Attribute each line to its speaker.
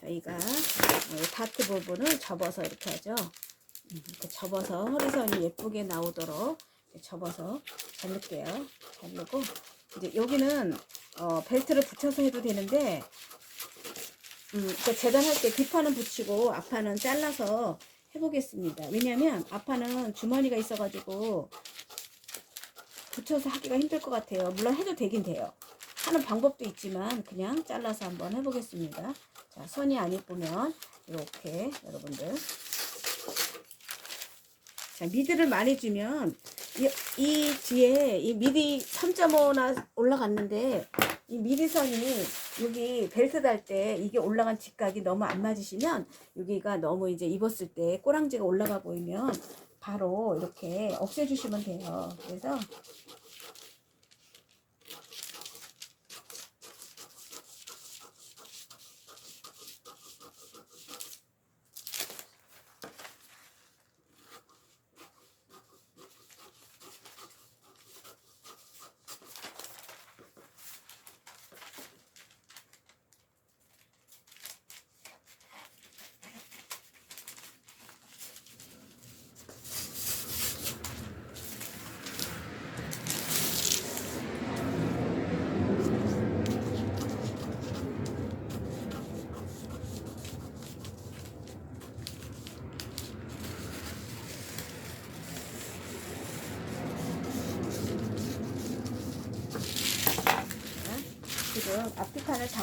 Speaker 1: 저희가 이 다트 부분을 접어서 이렇게 하죠. 음, 이렇게 접어서 허리선이 예쁘게 나오도록 접어서 자를게요. 자르고 이제 여기는 어, 벨트를 붙여서 해도 되는데 음, 그러니까 재단할 때 뒷판은 붙이고 앞판은 잘라서 해보겠습니다. 왜냐면 앞판은 주머니가 있어가지고 붙여서 하기가 힘들 것 같아요. 물론 해도 되긴 돼요. 하는 방법도 있지만 그냥 잘라서 한번 해보겠습니다. 자, 선이 안 예쁘면 이렇게 여러분들 자, 미드를 많이 주면 이, 이 뒤에 이 미디 3.5나 올라갔는데 이 미디선이 여기 벨트 달 때 이게 올라간 직각이 너무 안 맞으시면 여기가 너무 이제 입었을 때 꼬랑지가 올라가 보이면 바로 이렇게 없애주시면 돼요. 그래서 지금 앞뒤판을 다